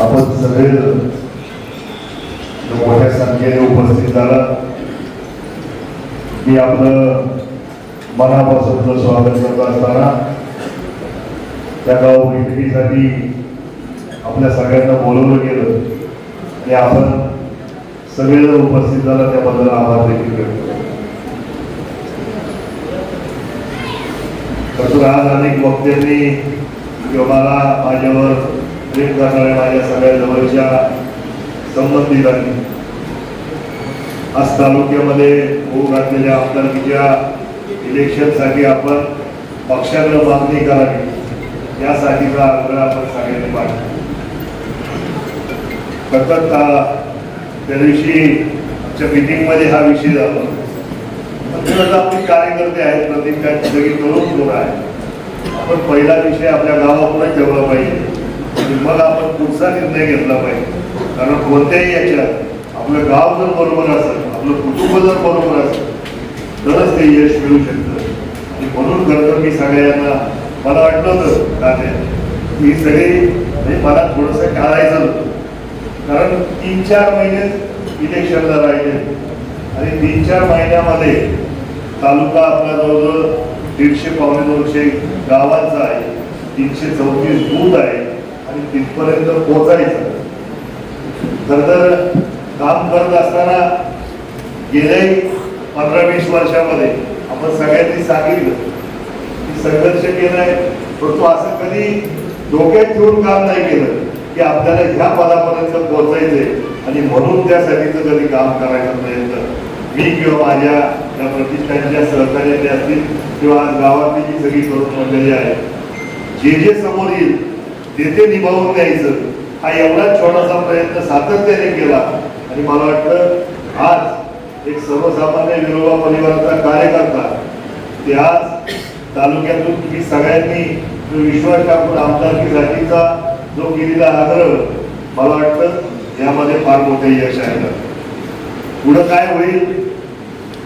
आपण सगळे मोठ्या संख्येने उपस्थित झाला मी आपलं मनापासून स्वागत करत असताना त्या गाव बैठकीसाठी आपल्या सगळ्यांना बोलवलं गेलं आणि आपण सगळेजण उपस्थित झाला त्याबद्दल आभार देखील करतो. तसं आज अनेक वक्त्यांनी किंवा मला माझ्यावर प्रेम करणाऱ्या माझ्या सगळ्या जवळच्या संबंधितांनी. आज तालुक्यामध्ये होऊ घातलेल्या आमदारकीच्या इलेक्शनसाठी आपण पक्षाकडे मागणी करावी. यासाठीचा आग्रह आपण सगळ्यांनी पाहिजे सतत त्या दिवशी आमच्या मिटिंगमध्ये हा विषय झाला. आपले कार्यकर्ते आहेत प्रदीप सगळी तरुण लोक आहेत. पण पहिला विषय आपल्या गावापुढे ठेवला पाहिजे. मग आपण पुढचा निर्णय घेतला पाहिजे. कारण कोणत्याही याच्यात आपलं गाव जर बरोबर असेल आपलं कुटुंब जर बरोबर असेल तरच ते यश मिळू शकतं. आणि म्हणून खरं मी सगळ्यांना मला वाटलं होतं तात्या ही सगळी म्हणजे मला थोडंसं टाळायचं होतं. कारण तीन चार महिने इलेक्शनला राहिले. आणि तीन चार महिन्यामध्ये तालुका आपला जवळजवळ दीडशे पावणे दोनशे गावाचं आहे तीनशे चौतीस दूध आहे आणि तिथपर्यंत पोहोचायचं खर तर काम करत असताना गेल्या पंधरा वीस वर्षामध्ये आपण सगळ्यांनी सांगितलं की संघर्ष केलाय परंतु असं कधी डोक्यात ठेवून काम नाही केलं की आपल्याला ह्या पदापर्यंत पोहोचायचंय आणि म्हणून त्यासाठीचं कधी काम करायचा प्रयत्न मी किंवा माझ्या या प्रतिष्ठानच्या सहकार्याचे असतील किंवा आज गावातली जी सगळी तरुण मंडळी आहे जे जे समोर येईल ते ते निभावून द्यायचं हा एवढा छोटासा प्रयत्न सातत्याने केला आणि मला वाटतं आज एक सर्वसामान्य विनोबा परिवाराचा कार्यकर्ता ते आज तालुक्यातून तुम्ही सगळ्यांनी जो विश्वास टाकून आमदारकीसाठीचा जो केलेला आग्रह मला वाटतं यामध्ये फार मोठे यश आहे. पुढं काय होईल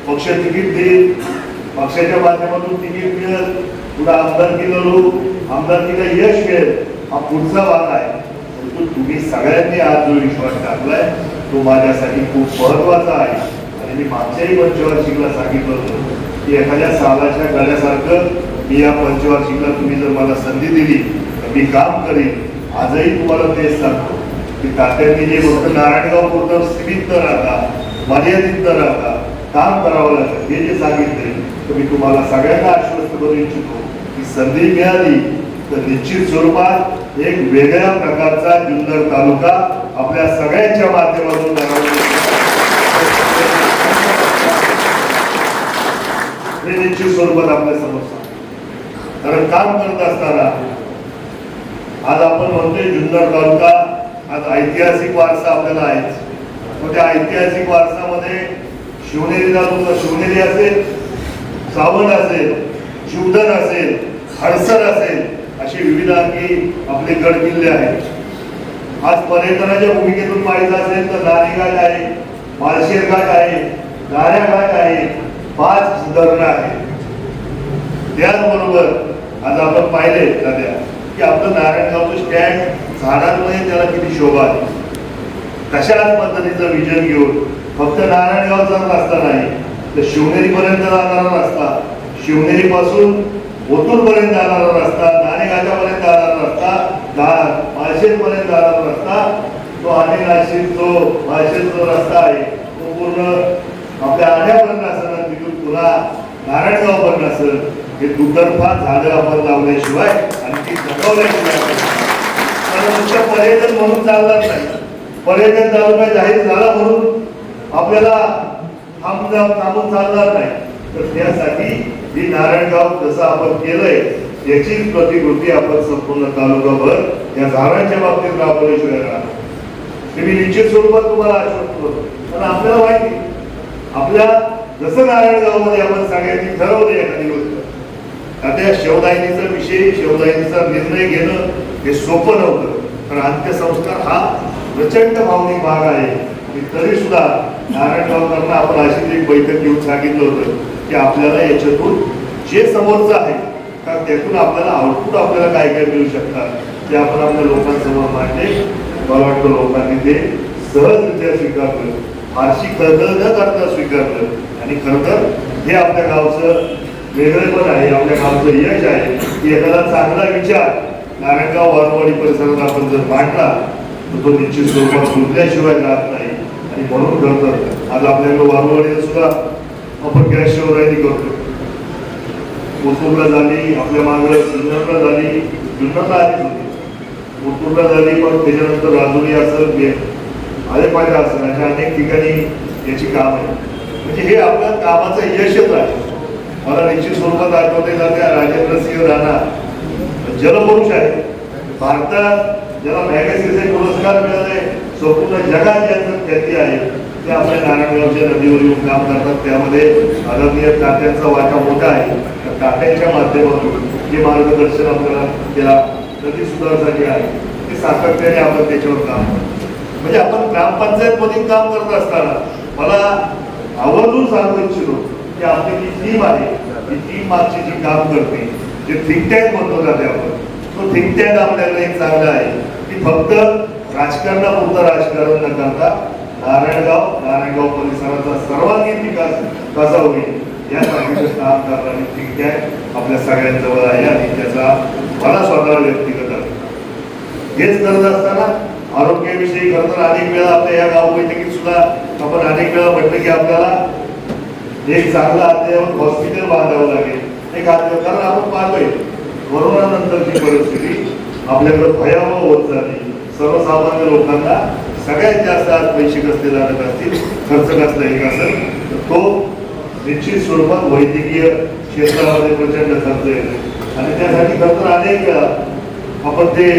पक्ष तिकीट देईल पक्षाच्या माध्यमातून तिकीट मिळेल. तुला आमदारकी लढू? आमदारकीला यश मिळेल. हा पुढचा भाग आहे. परंतु तुम्ही सगळ्यांनी आज जो विश्वास टाकलाय तो माझ्यासाठी खूप महत्त्वाचा आहे. आणि मी मागच्याही पंचवार्षिकला सांगितलं होतं की एखाद्या सालाच्या गळ्यासारखं मी या पंचवार्षिकला तुम्ही जर मला संधी दिली तर मी काम करीन. आजही तुम्हाला तेच सांगतो. की तात्यांनी जे फक्त नारायणगाव पूर्ण सीमित न राहता मर्यादित न राहता काम करावं लागतं हे जे सांगितले तर मी तुम्हाला सगळ्यांना आश्वस्त करू इच्छितो की संधी मिळाली तर निश्चित स्वरूपात एक वेगळ्या प्रकारचा जुन्नर तालुका आपल्या सगळ्यांच्या माध्यमातून हे निश्चित स्वरूपात आपल्यासमोर कारण काम करत असताना आज आपण म्हणतोय जुन्नर तालुका आज ऐतिहासिक वारसा आपल्याला आहेच. मग त्या ऐतिहासिक वारसामध्ये शिवनेरी तुमचा शिवनेरी असेल सावंत असेल शिवधन असेल हडसर असेल असे विविध अंगी आपले गड किल्ले आहेत. आज पर्यटनाच्या भूमिकेतून पाहायचं असेल तर नाणेघाट आहे माळशेर घाट आहे नाऱ्या घाट आहे पाच धरणं आहेत. त्याचबरोबर आज आपण पाहिले सध्या की आपलं नारायणगावचं स्टँड झाडांमध्ये त्याला किती शोभा आहे. तशाच पद्धतीचं विजन घेऊन फक्त नारायणगावचा रस्ता नाही तर शिवनेरीपर्यंत जाणारा रस्ता शिवनेरी पासून पर्यंत जाणारा रस्ता नाणेघाटापर्यंत जाणारा रस्ता माळशेर पर्यंत जाणारा रस्ता तो आणि नाशिक जो माळशेर जो रस्ता आहे. तो पूर्ण आपल्या आण्यापर्यंत असताना तिथून पुन्हा नारायणगावपर्यंत असेल. हे दुतर्फा झाडं आपण लावल्याशिवाय आणि ती जगवल्याशिवाय नुसतं पर्यटन म्हणून चालणार नाही. पर्यटन तालुका म्हणजे जाहीर झाला म्हणून आपल्याला थांबून थांबून चालणार नाही. तर त्यासाठी ही नारायणगाव जसं आपण केलंय याची प्रतिकृती आपण संपूर्ण तालुकाभर या झाडांच्या बाबतीत राबवल्याशिवाय राहणार ते मी निश्चित स्वरूपात तुम्हाला आश्वस्त करतो कारण आपल्याला माहिती आपल्या जसं नारायणगावमध्ये आपण सगळ्यांनी ठरवलं एखादी गोष्ट. आता शेवदायनीचा विषय शेवदायनीचा निर्णय घेणं हे सोपं नव्हतं. कारण अंत्यसंस्कार हा प्रचंड भावनिक भाग आहे. आणि तरी सुद्धा नारायणरावांना आपण अशीच एक बैठक घेऊन सांगितलं होतं की आपल्याला याच्यातून जे समोरचं आहे का त्यातून आपल्याला आउटपुट आपल्याला काय काय मिळू शकतात ते आपण आपल्या लोकांसमोर मांडले. मला वाटतं लोकांनी ते सहजरित्या स्वीकारलं. फारशी खळखळ न करता स्वीकारलं. आणि खरं तर हे आपल्या गावचं वेगळेपण आहे आपल्या गावचं यश आहे. की एखादा चांगला विचार नारायणगाव वारवाडी परिसरात आपण जर मांडला तर तो निश्चित स्वरूपात सुटल्याशिवाय राहत नाही. आणि म्हणून करतात आज आपल्याकडे वारवाडीला सुद्धा आपण गॅस शिवरायनी करतो ओतूरला झाली आपल्या मागं जुन्नरला झाली जुन्नरला आली होती. ओतूरला झाली पण त्याच्यानंतर राजुरी असं आले पाहिजे असं अशा अनेक ठिकाणी याची काम आहे. म्हणजे हे आपल्या कामाचं यशच आहे. मला निश्चित स्वरूपात आठवते जाते राजेंद्र सिंह राणा जलपुरुष आहे भारतात ज्याला मॅगसेसे पुरस्कार मिळाले संपूर्ण जगात ज्यांचं ख्याती आहे ते आपल्या नारायणगावच्या नदीवर येऊन काम करतात. त्यामध्ये आदरणीय तात्यांचा वाटा मोठा आहे. तर तात्यांच्या माध्यमातून जे मार्गदर्शन आपल्याला त्या नदी सुधारसाठी आहे. ते सातत्याने आपण त्याच्यावर काम करतो. म्हणजे आपण ग्रामपंचायतमध्ये काम करत असताना मला आवर्जून सांगू इच्छितो की आपली जी टीम आहे ती टीम मागची जी काम करते जे थिंक टँक म्हणतो जाते आपण तो थिंक टँक आपल्याला एक चांगला आहे. की फक्त राजकारणापुरतं राजकारण न करता नारायणगाव नारायणगाव परिसराचा सर्वांगीण विकास कसा होईल यासाठी काम करणारी ठीक आहे. आपल्या सगळ्यांजवळ आहे आणि त्याचा मला स्वतःला व्यक्तिगत हेच करत असताना आरोग्याविषयी खरं तर अनेक वेळा आपल्या या गाव बैठकीत सुद्धा आपण अनेक वेळा म्हटलं की आपल्याला एक चांगलं अद्ययावत हॉस्पिटल बांधावं लागेल. एक अद्ययावत कारण आपण पाहतोय कोरोना नंतरची परिस्थिती आपल्याकडे भयावह होत झाली सर्वसामान्य लोकांना सगळ्यात जास्त आज पैसे कसले लागत असतील खर्च कसला एक असेल तर तो निश्चित स्वरूपात वैद्यकीय क्षेत्रामध्ये प्रचंड खर्च येतो. आणि त्यासाठी खरं अनेक आपण ते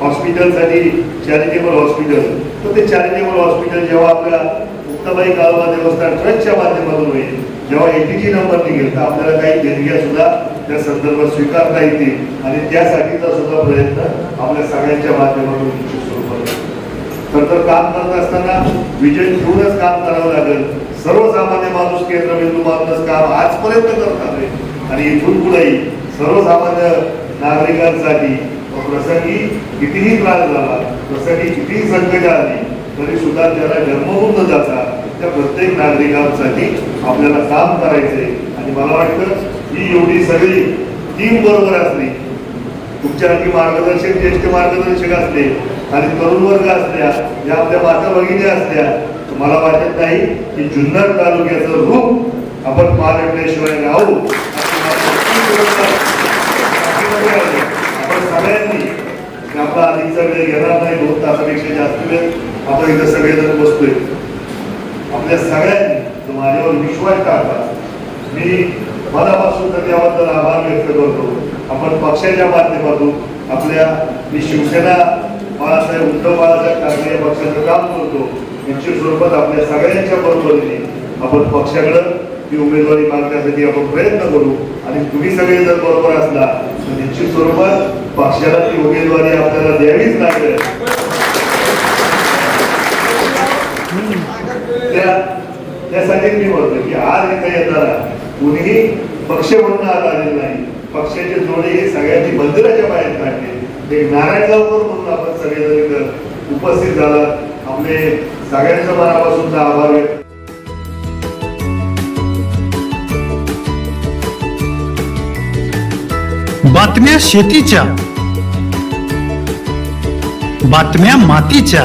हॉस्पिटलसाठी चॅरिटेबल हॉस्पिटल तर ते चॅरिटेबल हॉस्पिटल जेव्हा आपल्या मुक्ताबाई काळवा देवस्थान ट्रस्टच्या माध्यमातून होईल जेव्हा एटीजी नंबर निघेल तर आपल्याला काही देणग्या सुद्धा त्या संदर्भात स्वीकारता येतील. आणि त्यासाठीचा सुद्धा प्रयत्न आपल्या सगळ्यांच्या माध्यमातून स्वरूपात तर काम करत असताना विजय ठेवूनच काम करावं लागेल. सर्वसामान्य माणूस केंद्रबिंदू मानूनच काम आजपर्यंत करत आले आणि इथून पुढेही सर्वसामान्य नागरिकांसाठी प्रसंगी कितीही त्रास झाला प्रसंगी कितीही संकट आली तरी सुद्धा त्याला जन्मभूत न जाता त्या प्रत्येक नागरिकांसाठी आपल्याला काम करायचंय. आणि मला वाटतं ही एवढी सगळी टीम बरोबर असली तुमच्या आधी मार्गदर्शक ज्येष्ठ मार्गदर्शक असले आणि तरुण वर्ग असल्या या आपल्या माता भगिनी असल्या तर मला वाटत नाही की जुन्नर तालुक्याचं रूप आपण पालटल्याशिवाय राहू. आपण सगळ्यांनी आपला अधिक वेळ येणार नाही दोन तासापेक्षा जास्त वेळ आपण इथं सगळेजण बसतोय. आपल्या सगळ्यांनी माझ्यावर विश्वास टाकला. मी मनापासून तर त्याबद्दल आभार व्यक्त करतो. आपण पक्षाच्या माध्यमातून आपल्या मी शिवसेना बाळासाहेब उद्धव बाळासाहेब ठाकरे या पक्षाचं काम करतो. निश्चित स्वरूपात आपल्या सगळ्यांच्या बरोबरीने आपण पक्षाकडं ती उमेदवारी मागण्यासाठी आपण प्रयत्न करू. आणि तुम्ही सगळे जर बरोबर असला तर निश्चित स्वरूपात पक्षाला ती उमेदवारी आपल्याला द्यावीच लागेल. त्या त्यासाठी मी म्हणतो की आज इथं येताना कुणीही पक्ष म्हणून आज आलेलं नाही. पक्षाचे जोडे हे सगळ्यांनी मंदिराच्या बाहेर काढले. एक नारायणगावकर म्हणून आपण सगळेजण इथं उपस्थित झाला. आपले सगळ्यांचा मनापासून आभार व्यक्त बातम्या शेतीच्या बातम्या मातीच्या.